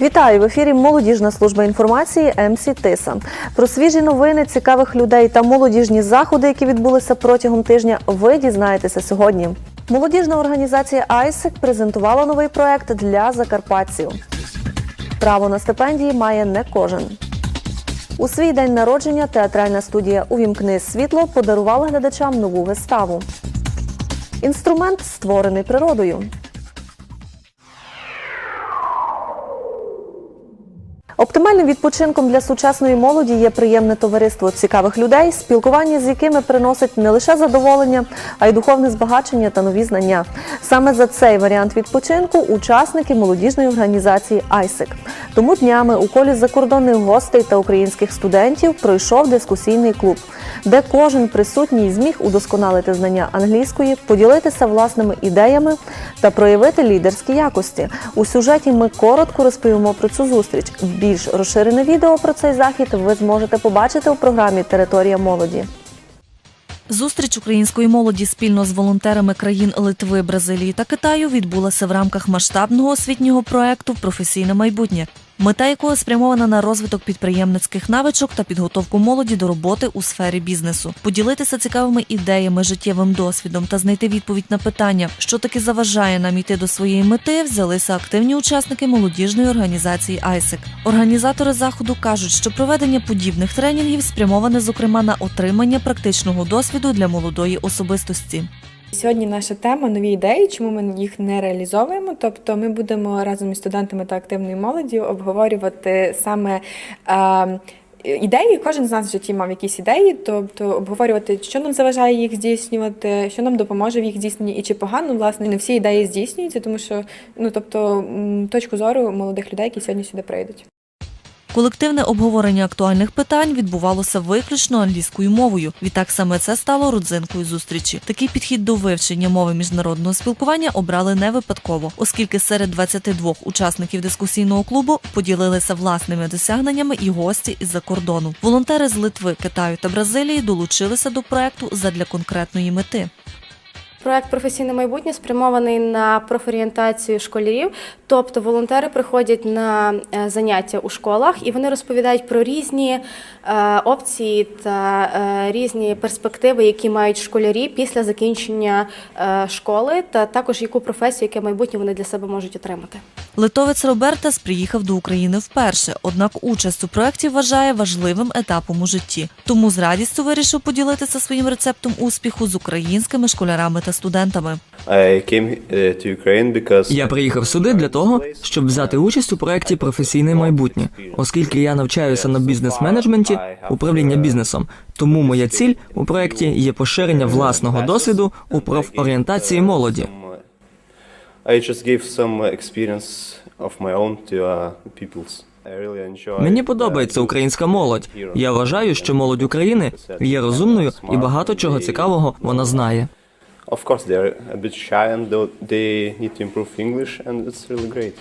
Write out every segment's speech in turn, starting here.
Вітаю в ефірі Молодіжна служба інформації МС Тиса. Про свіжі новини, цікавих людей та молодіжні заходи, які відбулися протягом тижня, ви дізнаєтеся сьогодні. Молодіжна організація ISEC презентувала новий проект для закарпатців. Право на стипендії має не кожен. У свій день народження театральна студія Увімкни світло подарувала глядачам нову виставу. Інструмент створений природою. Оптимальним відпочинком для сучасної молоді є приємне товариство цікавих людей, спілкування з якими приносить не лише задоволення, а й духовне збагачення та нові знання. Саме за цей варіант відпочинку учасники молодіжної організації ISEC. Тому днями у колі закордонних гостей та українських студентів пройшов дискусійний клуб, де кожен присутній зміг удосконалити знання англійської, поділитися власними ідеями та проявити лідерські якості. У сюжеті ми коротко розповімо про цю зустріч. Більш розширене відео про цей захід ви зможете побачити у програмі Територія молоді. Зустріч української молоді спільно з волонтерами країн Литви, Бразилії та Китаю відбулася в рамках масштабного освітнього проекту Професійне майбутнє, мета якого спрямована на розвиток підприємницьких навичок та підготовку молоді до роботи у сфері бізнесу, поділитися цікавими ідеями, життєвим досвідом та знайти відповідь на питання, що таки заважає нам іти до своєї мети, взялися активні учасники молодіжної організації ISEC. Організатори заходу кажуть, що проведення подібних тренінгів спрямоване зокрема на отримання практичного досвіду для молодої особистості. Сьогодні наша тема нові ідеї, чому ми їх не реалізовуємо. Тобто, ми будемо разом із студентами та активною молоддю обговорювати саме. Е, Ідеї, кожен з нас в житті мав якісь ідеї, тобто обговорювати, що нам заважає їх здійснювати, що нам допоможе в їх здійсненні, і чи погано власне не всі ідеї здійснюються, тому що ну тобто точку зору молодих людей, які сьогодні сюди прийдуть. Колективне обговорення актуальних питань відбувалося виключно англійською мовою. Відтак саме це стало родзинкою зустрічі. Такий підхід до вивчення мови міжнародного спілкування обрали не випадково, оскільки серед 22 учасників дискусійного клубу поділилися власними досягненнями і гості із-за кордону. Волонтери з Литви, Китаю та Бразилії долучилися до проекту задля конкретної мети. Проект професійне майбутнє спрямований на профорієнтацію школярів, тобто волонтери приходять на е, заняття у школах і вони розповідають про різні е, опції та е, різні перспективи, які мають школярі після закінчення школи, та також яку професію, яке майбутнє вони для себе можуть отримати. Литовець Робертас приїхав до України вперше, однак участь у проєкті вважає важливим етапом у житті. Тому з радістю вирішив поділитися своїм рецептом успіху з українськими школярами та студентами. I came uh, to Я приїхав сюди для того, щоб взяти участь у проєкті Професійне майбутнє, оскільки я навчаюся на бізнес-менеджменті, управління бізнесом. Тому моя ціль у проєкті є поширення власного досвіду у профорієнтації молоді. Uh, Мені подобається українська молодь. Я вважаю, що молодь України є розумною і багато чого цікавого вона знає. Of course, they're a bit shy and they need to improve English, and it's really great.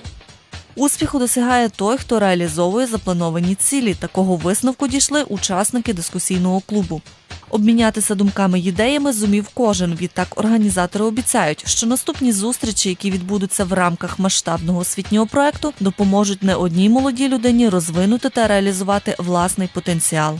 Успіху досягає той, хто реалізовує заплановані цілі. Такого висновку дійшли учасники дискусійного клубу. Обмінятися думками й ідеями зумів кожен. Відтак організатори обіцяють, що наступні зустрічі, які відбудуться в рамках масштабного освітнього проекту, допоможуть не одній молодій людині розвинути та реалізувати власний потенціал.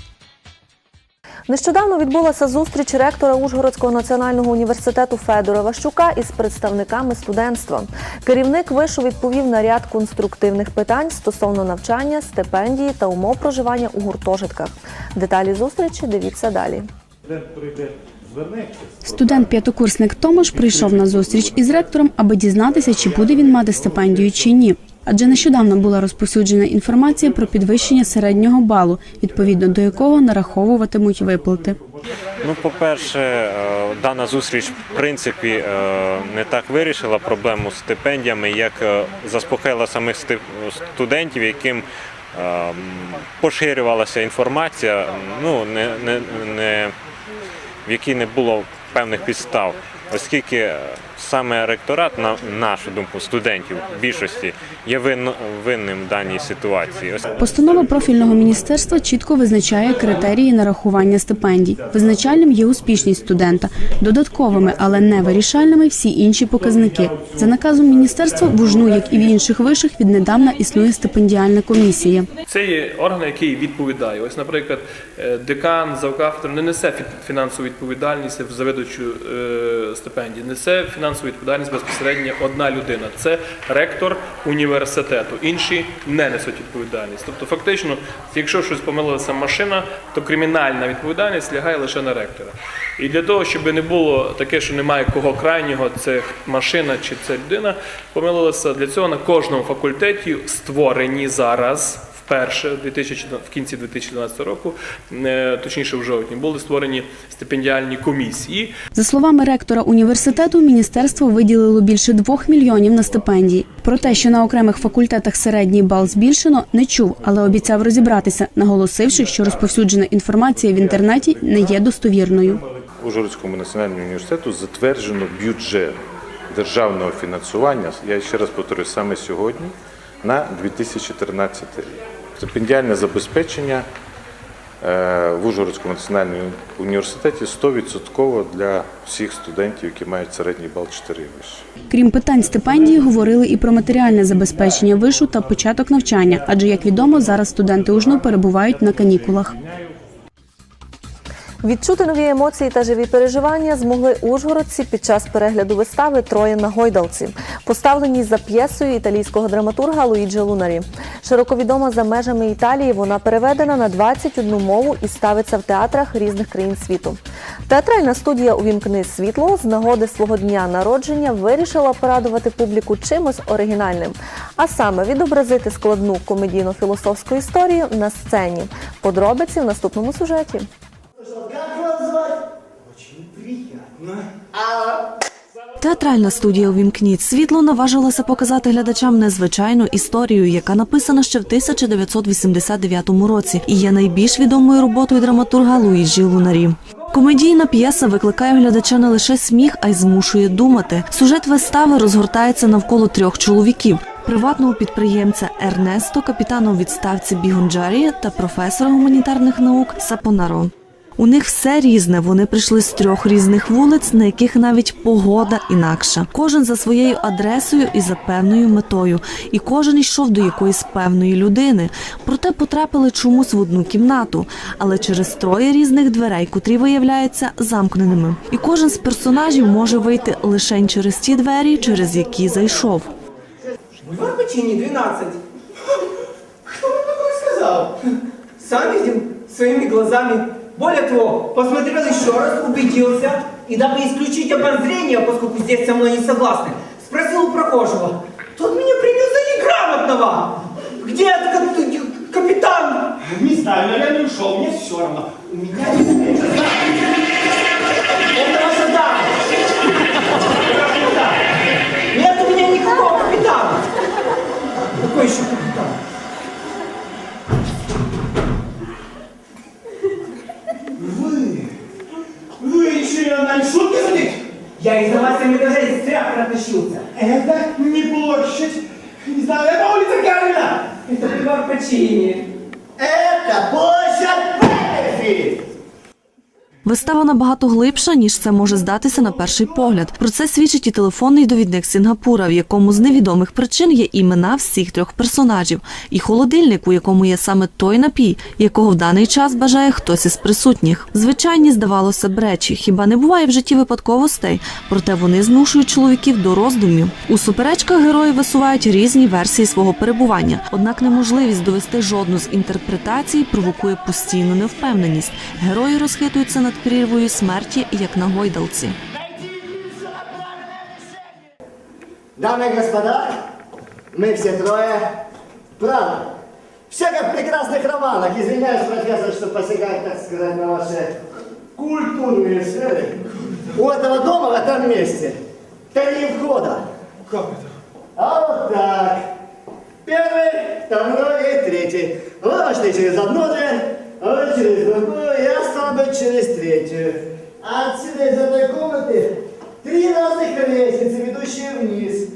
Нещодавно відбулася зустріч ректора Ужгородського національного університету Федора Ващука із представниками студентства. Керівник вишу відповів на ряд конструктивних питань стосовно навчання, стипендії та умов проживання у гуртожитках. Деталі зустрічі дивіться далі. Студент-п'ятикурсник Томаш прийшов на зустріч із ректором, аби дізнатися, чи буде він мати стипендію чи ні. Адже нещодавно була розповсюджена інформація про підвищення середнього балу, відповідно до якого нараховуватимуть виплати. Ну, по-перше, е, дана зустріч в принципі е, не так вирішила проблему з стипендіями, як е, заспокоїла самих студентів, яким поширювалася інформація, ну не, не, не в якій не було певних підстав. оскільки саме ректорат, на нашу думку, студентів в більшості є винним в даній ситуації. Ось Постанова профільного міністерства чітко визначає критерії нарахування стипендій. Визначальним є успішність студента, додатковими, але не вирішальними всі інші показники. За наказом міністерства в УЖНУ, як і в інших вишах, віднедавна існує стипендіальна комісія. Це є орган, який відповідає. Ось, наприклад, е, декан, завкафедр не несе фі- фінансову відповідальність за видачу е, стипендій, несе фінансову відповідальність безпосередньо одна людина. Це ректор університету. Інші не несуть відповідальність. Тобто, фактично, якщо щось помилилася машина, то кримінальна відповідальність лягає лише на ректора. І для того, щоб не було таке, що немає кого крайнього, це машина чи це людина, помилилася. Для цього на кожному факультеті створені зараз. Вперше в 2000 в кінці 2012 року, е, точніше в жовтні, були створені стипендіальні комісії, За словами ректора університету, міністерство виділило більше двох мільйонів на стипендії. Про те, що на окремих факультетах середній бал збільшено, не чув, але обіцяв розібратися, наголосивши, що розповсюджена інформація в інтернеті не є достовірною. Ужгородському національному університету затверджено бюджет державного фінансування, я ще раз повторюю, саме сьогодні, на 2013 рік. Стипендіальне забезпечення е, в Ужгородському національному університеті 100% для всіх студентів, які мають середній бал 4 вище. Крім питань стипендії, говорили і про матеріальне забезпечення вишу та початок навчання, адже як відомо, зараз студенти УЖНУ перебувають на канікулах. Відчути нові емоції та живі переживання змогли ужгородці під час перегляду вистави Троє на гойдалці, поставленій за п'єсою італійського драматурга Луїджі Лунарі. Широко відома за межами Італії, вона переведена на 21 мову і ставиться в театрах різних країн світу. Театральна студія Увімкни світло з нагоди свого дня народження вирішила порадувати публіку чимось оригінальним, а саме відобразити складну комедійно-філософську історію на сцені. Подробиці в наступному сюжеті. Как вас звать? Очень приятно. Театральна студія «Увімкніть світло наважилася показати глядачам незвичайну історію, яка написана ще в 1989 році і є найбільш відомою роботою драматурга Луїджі Лунарі. Комедійна п'єса викликає глядача не лише сміх, а й змушує думати. Сюжет вистави розгортається навколо трьох чоловіків: приватного підприємця Ернесто, капітана у відставці Бігонджарі та професора гуманітарних наук Сапонаро. У них все різне. Вони прийшли з трьох різних вулиць, на яких навіть погода інакша. Кожен за своєю адресою і за певною метою, і кожен йшов до якоїсь певної людини. Проте потрапили чомусь в одну кімнату, але через троє різних дверей, котрі виявляються замкненими. І кожен з персонажів може вийти лише через ті двері, через які зайшов. Бульвар Печени, 12. Кто вам такое сказал? Сам видел своими глазами. Более того, посмотрел еще раз, убедился, и дабы исключить обозрение, поскольку здесь со мной не согласны, спросил у прохожего. Тот меня принял за неграмотного. Где этот ка- капитан? Не знаю, наверное, ушел, мне все равно. У меня не Это ваша дама. Нет у меня никакого капитана. Какой еще капитан? на нами шутки задеть? Я из-за вас этим этажей зря протащился. Это не площадь, не знаю, это улица Гарина. Это бульвар Пачини. Это площадь Пелефи. Вистава набагато глибша, ніж це може здатися на перший погляд. Про це свідчить і телефонний довідник Сінгапура, в якому з невідомих причин є імена всіх трьох персонажів, і холодильник, у якому є саме той напій, якого в даний час бажає хтось із присутніх. Звичайні, здавалося б, речі, хіба не буває в житті випадковостей, проте вони змушують чоловіків до роздумів. У суперечках герої висувають різні версії свого перебування, однак неможливість довести жодну з інтерпретацій провокує постійну невпевненість. Герої розхитуються над прірвою смерті, як на гойдалці. Дамы и господа, мы все трое правы. Все как в прекрасных романах. Извиняюсь, профессор, что посягаю, так сказать, на ваши культурные сферы. У этого дома в этом месте три входа. Как это? А вот так. Первый, второй и третий. Вы вошли через одну дверь, а вы через другую, я стал быть через третью. А отсюда из этой комнаты Три разных лестницы, ведущие вниз.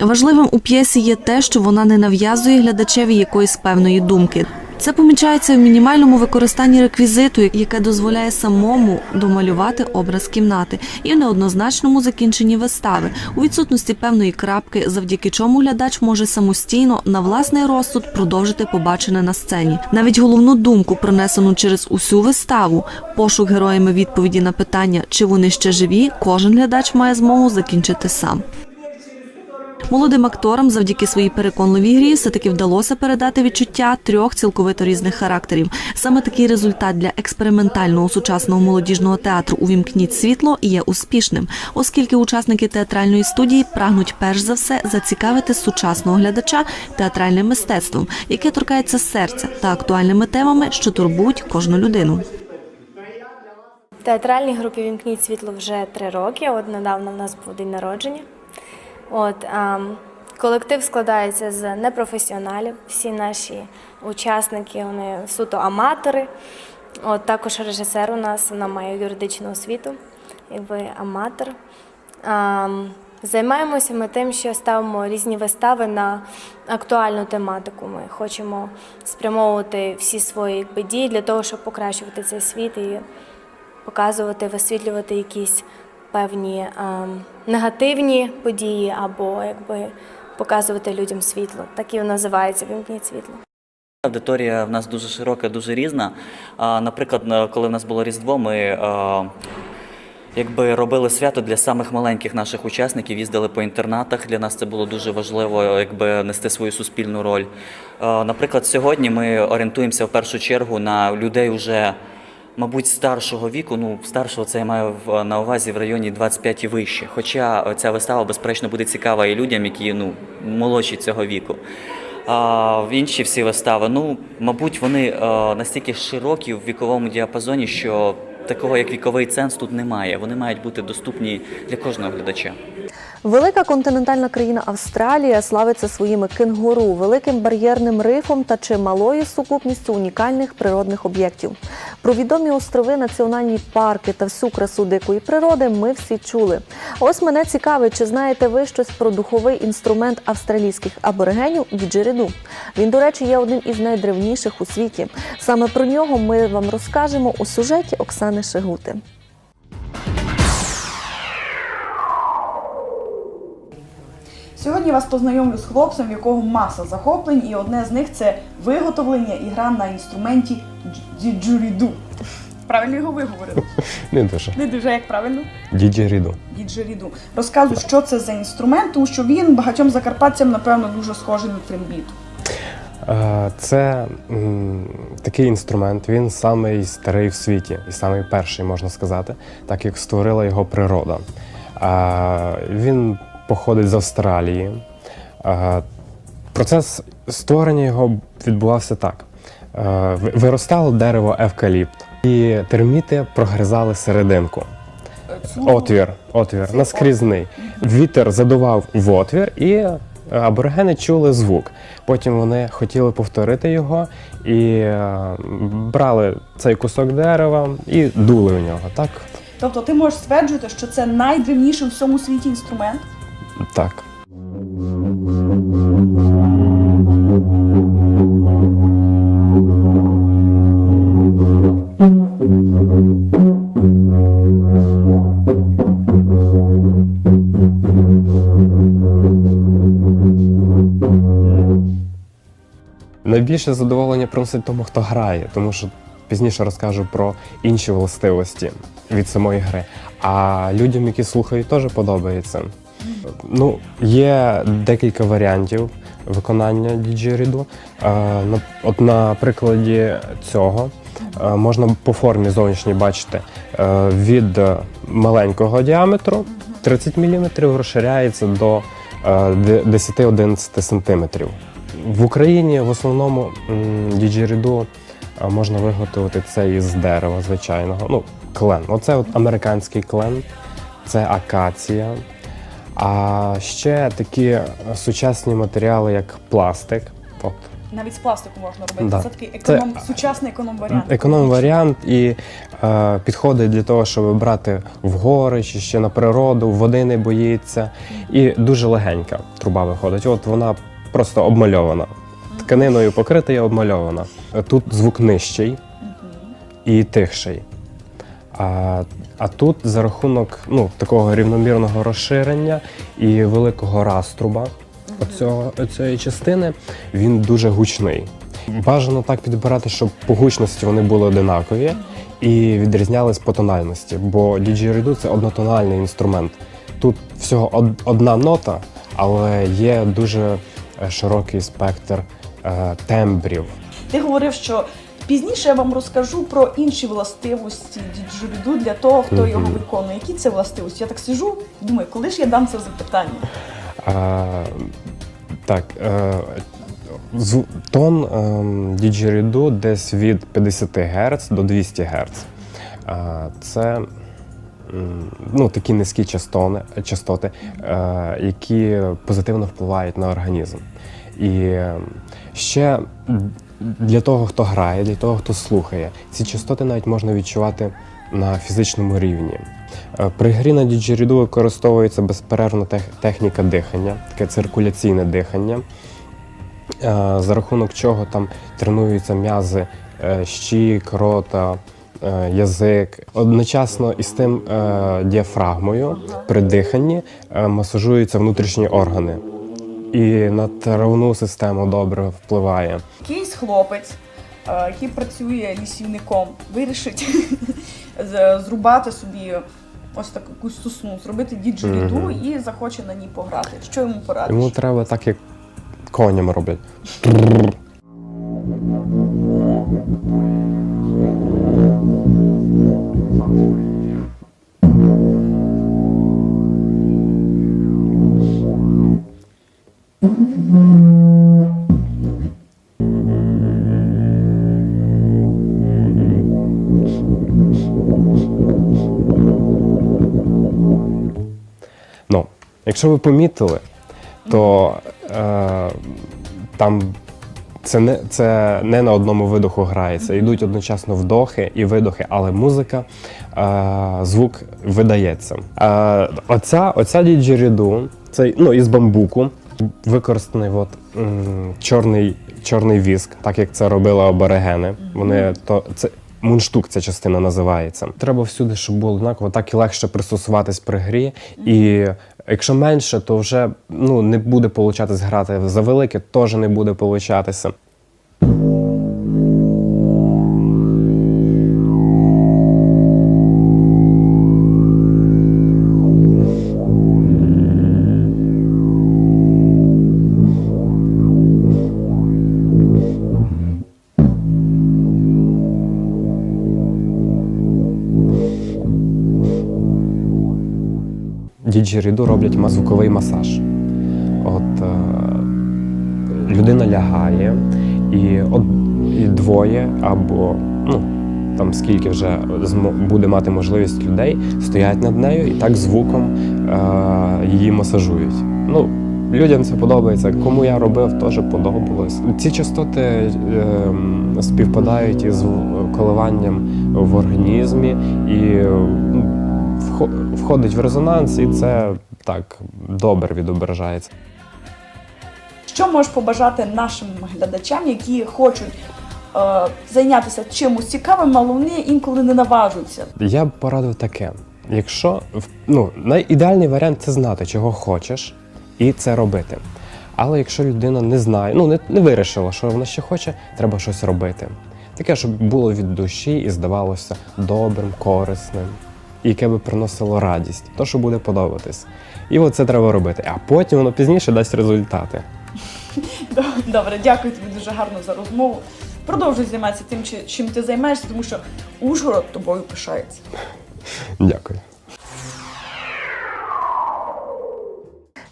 Важливим у п'єсі є те, що вона не нав'язує глядачеві якоїсь певної думки. Це помічається в мінімальному використанні реквізиту, яке дозволяє самому домалювати образ кімнати, і в неоднозначному закінченні вистави, у відсутності певної крапки, завдяки чому глядач може самостійно на власний розсуд продовжити побачене на сцені. Навіть головну думку, пронесену через усю виставу, пошук героями відповіді на питання, чи вони ще живі, кожен глядач має змогу закінчити сам. Молодим акторам завдяки своїй переконливій грі все-таки вдалося передати відчуття трьох цілковито різних характерів. Саме такий результат для експериментального сучасного молодіжного театру Увімкніть світло є успішним, оскільки учасники театральної студії прагнуть перш за все зацікавити сучасного глядача театральним мистецтвом, яке торкається серця та актуальними темами, що турбують кожну людину. В театральній групі Вімкніть світло вже три роки. От недавно в нас був день народження. От ем, колектив складається з непрофесіоналів. Всі наші учасники вони суто аматори. От також режисер у нас вона має юридичну освіту, якби аматор. Ем, Займаємося ми тим, що ставимо різні вистави на актуальну тематику. Ми хочемо спрямовувати всі свої якби, дії для того, щоб покращувати цей світ і показувати, висвітлювати якісь певні ем, негативні події або якби показувати людям світло. Так і називається Вімкніть світло. Аудиторія в нас дуже широка, дуже різна. Наприклад, коли в нас було Різдво, ми е, якби робили свято для самих маленьких наших учасників, їздили по інтернатах. Для нас це було дуже важливо, якби нести свою суспільну роль. Е, Наприклад, сьогодні ми орієнтуємося в першу чергу на людей уже. Мабуть, старшого віку, ну старшого це я маю на увазі в районі 25 і вище. Хоча ця вистава, безперечно, буде цікава і людям, які ну молодші цього віку. А в інші всі вистави, ну, мабуть, вони е, настільки широкі в віковому діапазоні, що такого як віковий ценз тут немає. Вони мають бути доступні для кожного глядача. Велика континентальна країна Австралія славиться своїми кенгуру, великим бар'єрним рифом та чималою сукупністю унікальних природних об'єктів. Про відомі острови, національні парки та всю красу дикої природи ми всі чули. Ось мене цікавить, чи знаєте ви щось про духовий інструмент австралійських аборигенів діджериду. Він, до речі, є одним із найдревніших у світі. Саме про нього ми вам розкажемо у сюжеті Оксани Шигути. Сьогодні вас познайомлю з хлопцем, в якого маса захоплень, і одне з них це виготовлення і гра на інструменті діджуріду. Правильно його виговорили? Не дуже. Не дуже як правильно? Діджеріду. Діджеріду. Розказуй, що це за інструмент, тому що він багатьом закарпатцям, напевно, дуже схожий на трембіт. Е, Це м, такий інструмент, він самий старий в світі і самий перший, можна сказати, так як створила його природа. Е, Він походить з Австралії. Е, Процес створення його відбувався так: Е, виростало дерево евкаліпт, і терміти прогризали серединку. Отвір, отвір, наскрізний. Вітер задував в отвір, і аборигени чули звук. Потім вони хотіли повторити його і е, брали цей кусок дерева і дули в нього. Так? Тобто ти можеш стверджувати, що це найдревніший у всьому світі інструмент. Так. Найбільше задоволення приносить тому, хто грає, тому що пізніше розкажу про інші властивості від самої гри. А людям, які слухають, теж подобається. Ну, є декілька варіантів виконання діджеріду. Е, От на прикладі цього е, можна по формі зовнішній бачити е, від маленького діаметру 30 мм розширяється до е, 10-11 см. В Україні в основному діджеріду можна виготовити це із дерева звичайного. Ну, клен. Оце от американський клен, це акація. А ще такі сучасні матеріали, як пластик. От навіть з пластику можна робити. Да. Це такий Це- сучасний економ-варіант. Економ варіант і е, підходить для того, щоб брати в гори чи ще на природу, води не боїться. І дуже легенька труба виходить. От вона просто обмальована. Тканиною покрита і обмальована. Тут звук нижчий і тихший. А, а тут за рахунок ну, такого рівномірного розширення і великого раструба оцього, оцієї частини він дуже гучний. Бажано так підбирати, щоб по гучності вони були одинакові і відрізнялись по тональності, бо діджериду це однотональний інструмент. Тут всього одна нота, але є дуже е, широкий спектр е, тембрів. Ти говорив, що пізніше я вам розкажу про інші властивості діджуріду для того, хто його виконує. Які це властивості? Я так сижу, думаю, коли ж я дам це запитання? А, так, е, зв- тон ем, діджеріду десь від 50 Гц до 200 Гц. Це ну, такі низькі частони, частоти, е, які позитивно впливають на організм. І е, ще для того, хто грає, для того, хто слухає, ці частоти навіть можна відчувати на фізичному рівні. Е, При грі на діджеріду використовується безперервна техніка дихання, таке циркуляційне дихання, е, за рахунок чого там тренуються м'язи е, щік, рота, язик. Одночасно із тим діафрагмою при диханні масажуються внутрішні органи. І на травну систему добре впливає. Якийсь хлопець, е, який працює лісівником, вирішить зрубати собі ось таку якусь сосну, зробити діджеріду Мгм. і захоче на ній пограти. Що йому порадиш? Йому треба так, як коням роблять. якщо ви помітили, то е, там це не, це не на одному видоху грається. Йдуть одночасно вдохи і видохи, але музика, е, звук видається. Е, оця, оця діджеріду, це ну, із бамбуку, використаний от, м, чорний, чорний віск, так як це робили аборигени. Вони то це. Мундштук ця частина називається. Треба всюди, щоб було однаково, так і легше пристосуватись при грі. І якщо менше, то вже ну, не буде получатись грати. За велике теж не буде получатися. Діджеріду роблять звуковий масаж. От е, людина лягає, і, от, і двоє або ну, там скільки вже буде мати можливість людей, стоять над нею і так звуком е, її масажують. Ну, людям це подобається. Кому я робив, теж подобалось. Ці частоти е, співпадають із коливанням в організмі і входить в резонанс, і це так добре відображається. Що можеш побажати нашим глядачам, які хочуть е, зайнятися чимось цікавим, але вони інколи не наважуються? Я б порадив таке: якщо ну, найідеальний варіант це знати, чого хочеш, і це робити. Але якщо людина не знає, ну не, не вирішила, що вона ще хоче, треба щось робити. Таке, щоб було від душі і здавалося добрим, корисним, яке би приносило радість, то, що буде подобатись. І от це треба робити. А потім воно пізніше дасть результати. Добре, дякую тобі дуже гарно за розмову. Продовжуй займатися тим, чим ти займаєшся, тому що Ужгород тобою пишається. Дякую.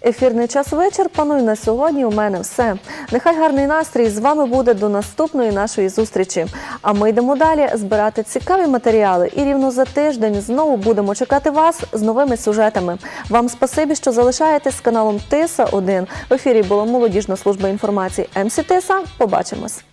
Ефірний час вичерпано і на сьогодні у мене все. Нехай гарний настрій з вами буде до наступної нашої зустрічі. А ми йдемо далі збирати цікаві матеріали і рівно за тиждень знову будемо чекати вас з новими сюжетами. Вам спасибі, що залишаєтесь з каналом Тиса 1 В ефірі була молодіжна служба інформації МСІ Тиса. Побачимось.